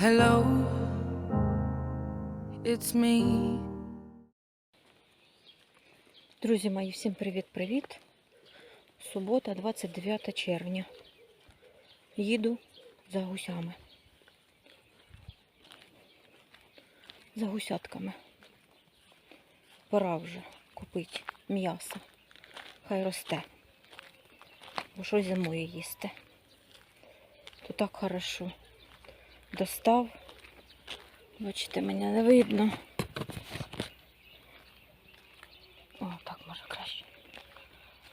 Hello, it's me. Друзі мої, всім привіт-привіт. Субота, 29 червня. Їду за гусями. За гусятками. Пора вже купити м'ясо. Хай росте. Бо що зимою їсти. То так хорошо. Достав. Бачите, мене не видно. О, так може краще.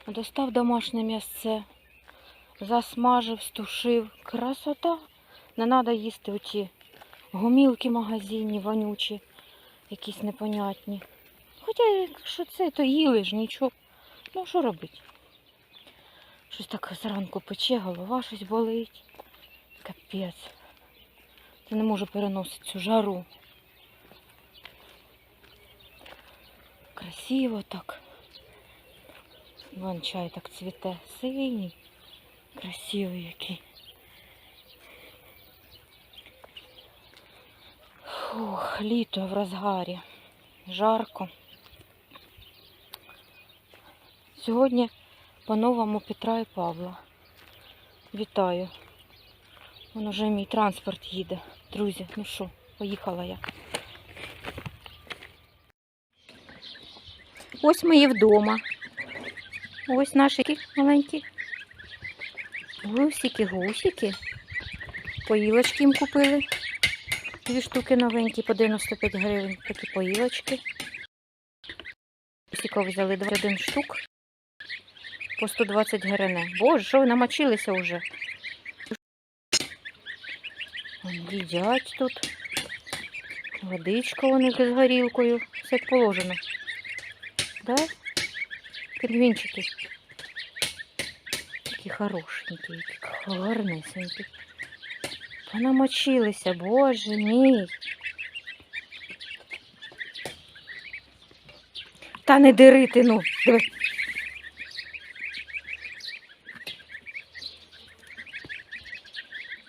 Достав домашнє м'ясце, засмажив, стушив. Красота. Не треба їсти оті гумілки магазинні, вонючі, якісь непонятні. Хоча, якщо це, то їли ж нічого. Ну, що робити? Щось так зранку пече, голова щось болить. Капець. Я не можу переносити цю жару. Красиво так. Вон чай так цвіте. Синій. Красивий який. Фух, літо в розгарі. Жарко. Сьогодні по-новому Петра і Павла. Вітаю. Вон уже мій транспорт їде. Друзі, ну що, поїхала я. Ось ми і вдома. Ось наші маленькі гусики, гусики. Поїлочки їм купили. Дві штуки новенькі по 95 гривень. Такі поїлочки. Гусиков взяли 21 штук по 120 гривень. Боже, що намочилися вже? Їдять тут. Водичка у них з горілкою. Все як положено. Да? Пінгвінчики. Такі хорошенькі, які гарнесенькі. Понамочилися, боже мій. Та не дири ти, ну, диви.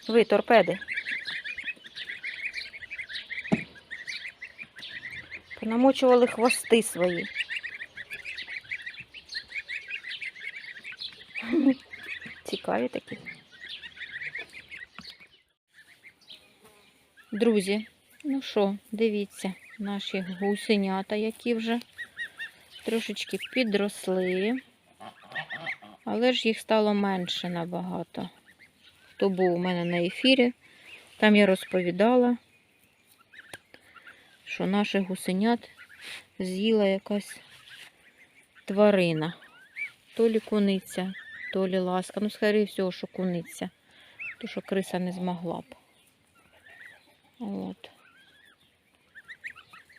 Ви, торпеди. Понамочували хвости свої. Цікаві такі. Друзі, ну що, дивіться, наші гусенята, які вже трошечки підросли. Але ж їх стало менше набагато. Хто був у мене на ефірі, там я розповідала, що наших гусенят з'їла якась тварина. То лі куниця, то лі ласка. Ну, скоріше всього, що куниця. То, що криса не змогла б. От.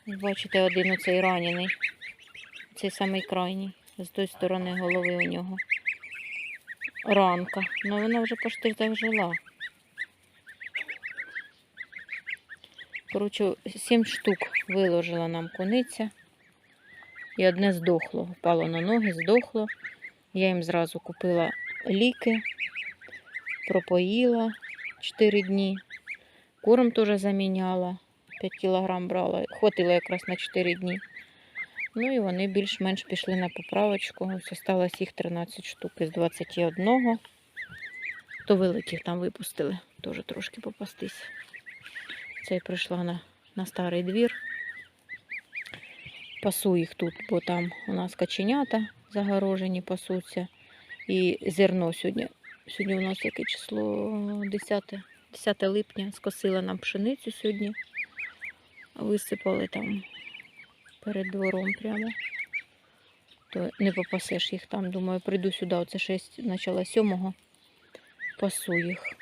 Бачите, один оцей ранений. Цей самий крайній. З тої сторони голови у нього. Ранка. Ну вона вже почти зажила. Коротше, сім штук виложила нам куниця. І одне здохло. Впало на ноги, здохло. Я їм зразу купила ліки, пропоїла 4 дні. Корм теж заміняла. 5 кілограм брала. Хватило якраз на 4 дні. Ну і вони більш-менш пішли на поправочку. Ось осталось їх 13 штук із 21. То великих там випустили. Теж трошки попастись. Це я прийшла на, на старий двір. Пасу їх тут, бо там у нас каченята загорожені пасуться. І зерно сьогодні. Сьогодні у нас яке число 10, 10 липня. Скосила нам пшеницю сьогодні. Висипали там перед двором прямо. То не попасеш їх там. Думаю, прийду сюди. Оце 6, почала 7 пасу їх.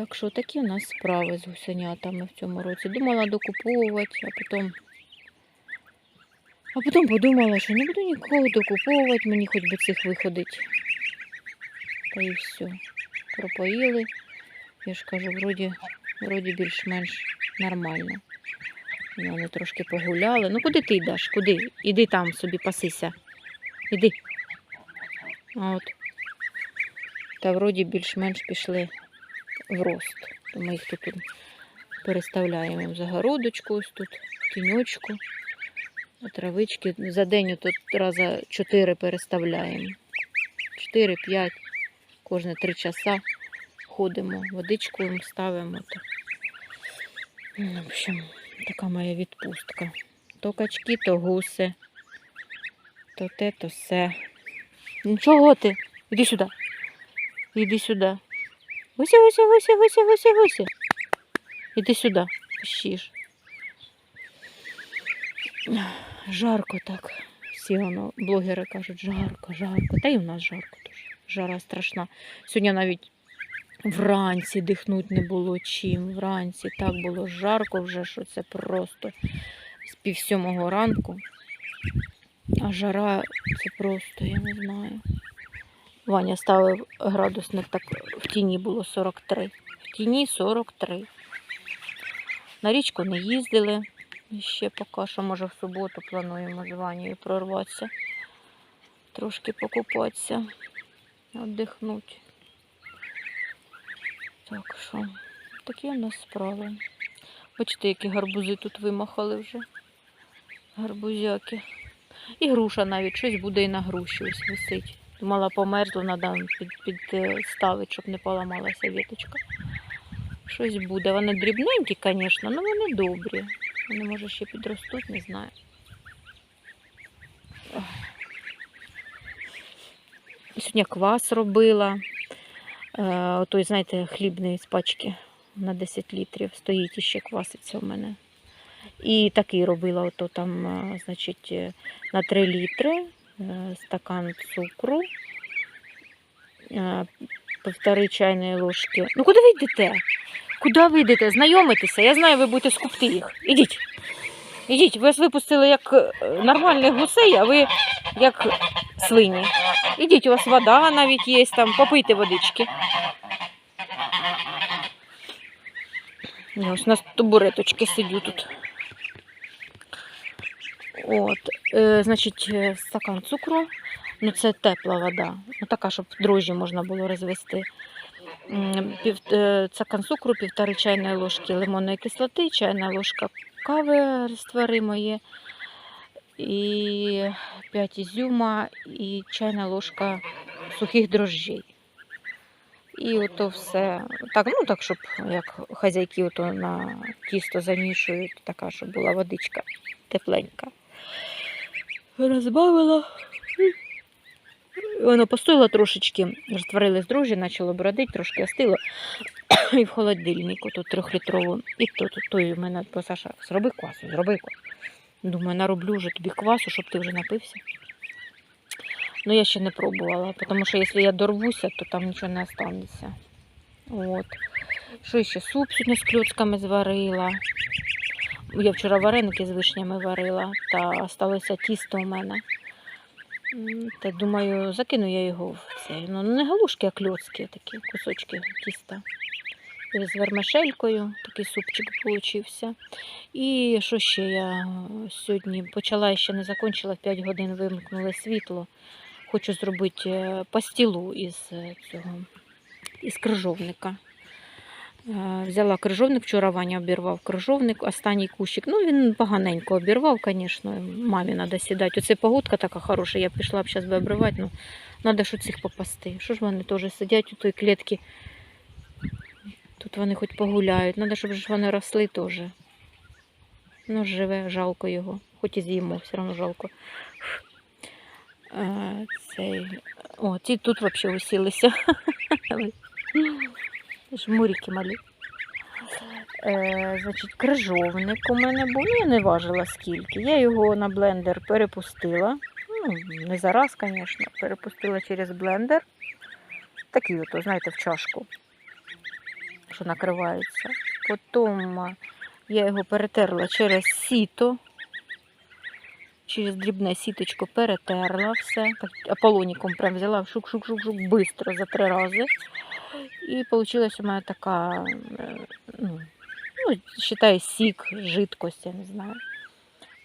Так що такі у нас справи з гусенятами в цьому році. Думала докуповувати, а потім. А потім подумала, що не буду нікого докуповувати, мені хоч би цих виходить. Та і все. Пропоїли. Я ж кажу, вроді, вроді більш-менш нормально. Вони трошки погуляли. Ну куди ти йдеш? Куди? Іди там собі пасися. Іди. От. Та вроді більш-менш пішли в рост. Ми їх тут переставляємо в загородочку, ось тут, в тіньочку. Травички за день тут раза 4 переставляємо. 4-5, кожне 3 часа ходимо, водичку їм ставимо. Ну, В общем, така моя відпустка. То качки, то гуси, то те, то все. Ну чого ти? Іди сюди. Іди сюди. Гуся, гуся, гуся, гуся, гуся, гуся. Іди сюди, пищиш. Жарко так. Всі воно, блогери кажуть, жарко, жарко. Та й в нас жарко дуже. Жара страшна. Сьогодні навіть вранці дихнути не було чим. Вранці так було жарко вже, що це просто з пів сьомого ранку. А жара це просто, я не знаю. Ваня ставив градусник, так в тіні було 43. В тіні 43. На річку не їздили. Ще поки що, може, в суботу плануємо з Ванією прорватися. Трошки покупатися, віддихнути. Так що, такі у нас справи. Бачите, які гарбузи тут вимахали вже. Гарбузяки. І груша навіть, щось буде і на груші ось висить. Думала, померзла, треба під, підставити, щоб не поламалася віточка. Щось буде. Вони дрібненькі, звісно, але вони добрі. Вони, може, ще підростуть, не знаю. Сьогодні квас робила. Е, той, знаєте, хлібний з пачки на 10 літрів. Стоїть іще кваситься у мене. І такий робила, ото там, е, значить, е, на 3 літри стакан цукру, е, півтори чайної ложки. Ну куди ви йдете? Куди ви йдете? Знайомитеся? Я знаю, ви будете скупти їх. Ідіть. Ідіть, ви вас випустили як е, нормальних гусей, а ви як свині. Ідіть, у вас вода навіть є, там, попийте водички. Ось на табуреточки сидю тут. От, е, значить, е, стакан цукру. Ну, це тепла вода. Ну, така, щоб дрожжі можна було розвести. Пів, е, стакан цукру, півтори чайної ложки лимонної кислоти, чайна ложка кави розтворимої, і 5 ізюма, і чайна ложка сухих дрожжей. І ото все. Так, ну так, щоб як хазяйки ото на тісто замішують, така, щоб була водичка тепленька. Розбавила. Воно постояло трошечки, розтворились дрожжі, почало бродити, трошки остило. І в холодильнику тут трьохлітрову. І то, то, той у мене бо Саша, зроби квасу, зроби квасу. Думаю, нароблю вже тобі квасу, щоб ти вже напився. Ну, я ще не пробувала, тому що якщо я дорвуся, то там нічого не останеться. От. Що ще? Суп сьогодні з кльоцками зварила. Я вчора вареники з вишнями варила, та залишилося тісто у мене. Та думаю, закину я його в цей. Ну, не галушки, а кльоцки, такі кусочки тіста. І з вермишелькою такий супчик получився. І що ще я сьогодні почала ще не закінчила, в 5 годин вимкнули світло. Хочу зробити е, пастілу із е, цього, із крижовника. Е, Взяла крижовник, вчора Ваня обірвав крижовник, останній кущик. Ну, він поганенько обірвав, звісно. Мамі треба сідати. Оце погодка така хороша, я пішла б зараз би обривати, ну, треба ж цих попасти. Що ж вони теж сидять у той клітці. Тут вони хоч погуляють. Треба, щоб вони росли теж. Ну, живе, жалко його. Хоч і з'їмо, все одно жалко. Е. О, ці тут взагалі усілися. Жмурики малі. Е, значить, крижовник у мене був. Ну, я не важила скільки. Я його на блендер перепустила. Ну, не зараз, звісно, перепустила через блендер. Такий ото, знаєте, в чашку, що накривається. Потім я його перетерла через сіто. Через дрібне сіточко перетерла все. Так, аполоніком прям взяла шук-шук-шук-шук, бистро за три рази. І вийшла у мене така, е, ну, ну, считай, сік, жидкость, я не знаю.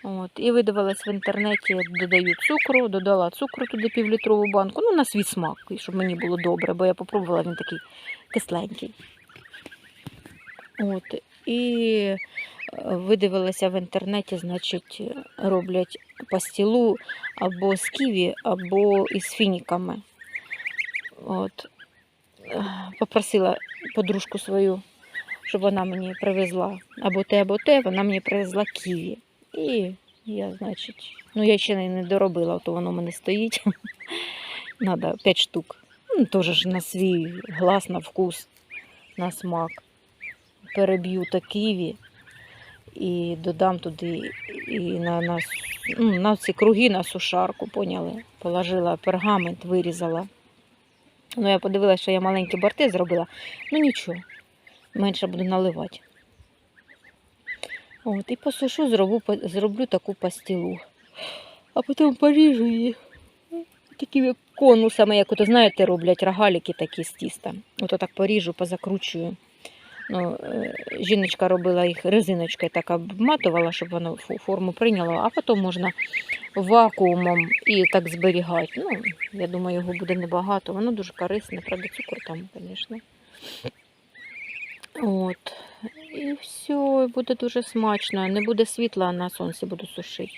От. І видивилась в інтернеті, додаю цукру, додала цукру туди півлітрову банку, ну, на свій смак, щоб мені було добре, бо я попробувала, він такий кисленький. От, і е, видивилася в інтернеті, значить, роблять пастілу або з ківі, або із фініками. От. Попросила подружку свою, щоб вона мені привезла або те, або те, вона мені привезла ківі. І я, значить, ну я ще не доробила, то воно в мене стоїть. Надо 5 штук. Ну, теж ж на свій глаз, на вкус, на смак. Переб'ю та ківі і додам туди і на, на, ну, на ці круги на сушарку, поняли? Положила пергамент, вирізала. Ну, я подивилася, що я маленькі борти зробила. Ну нічого, менше буду наливати. От, і посушу, зроблю, зроблю таку пастилу. А потім поріжу її. Такими конусами, як ото, знаєте, роблять рогаліки такі з тіста. Ото так поріжу, позакручую. Ну, е, жіночка робила їх резиночкою, так обматувала, щоб воно форму прийняло, а потім можна вакуумом і так зберігати. Ну, я думаю, його буде небагато. Воно дуже корисне, правда, цукор там, звісно. От. І все, буде дуже смачно. Не буде світла, а на сонці буду сушити.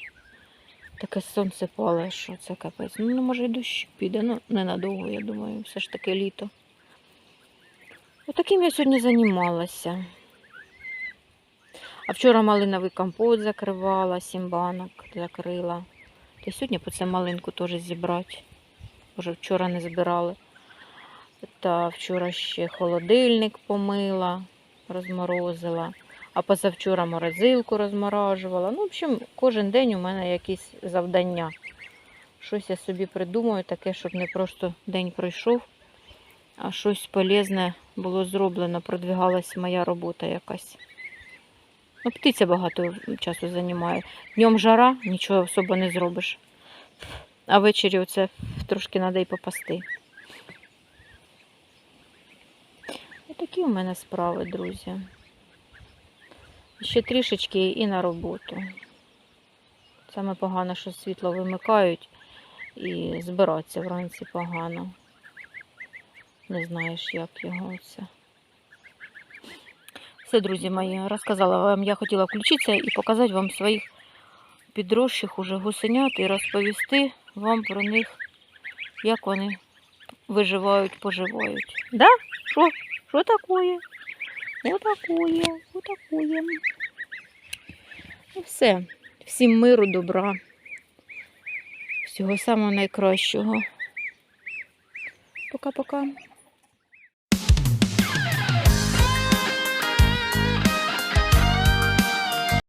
Таке сонце пале, що це капець. Ну, може, і дощ піде, ну ненадовго, я думаю, все ж таки літо. Отаким я сьогодні займалася. А вчора малиновий компот закривала, сім банок закрила. Й сьогодні по це малинку теж зібрати. Вже вчора не збирали. Та вчора ще холодильник помила, розморозила. А позавчора морозилку розморажувала. Ну, в общем, кожен день у мене якісь завдання. Щось я собі придумаю, таке, щоб не просто день пройшов, а щось полезне було зроблено, продвигалась моя робота якась. Ну, птиця багато часу займає. Днем жара, нічого особо не зробиш. А ввечері оце трошки треба і попасти. Отакі у мене справи, друзі. Ще трішечки і на роботу. Саме погано, що світло вимикають і збиратися вранці погано. Не знаєш, як його це. Все, друзі мої, розказала вам, я хотіла включитися і показати вам своїх підросших уже гусенят і розповісти вам про них, як вони виживають, поживають. Да? Що? Що такое? Отакує, отакує. І все. Всім миру, добра. Всього самого найкращого. Пока-пока.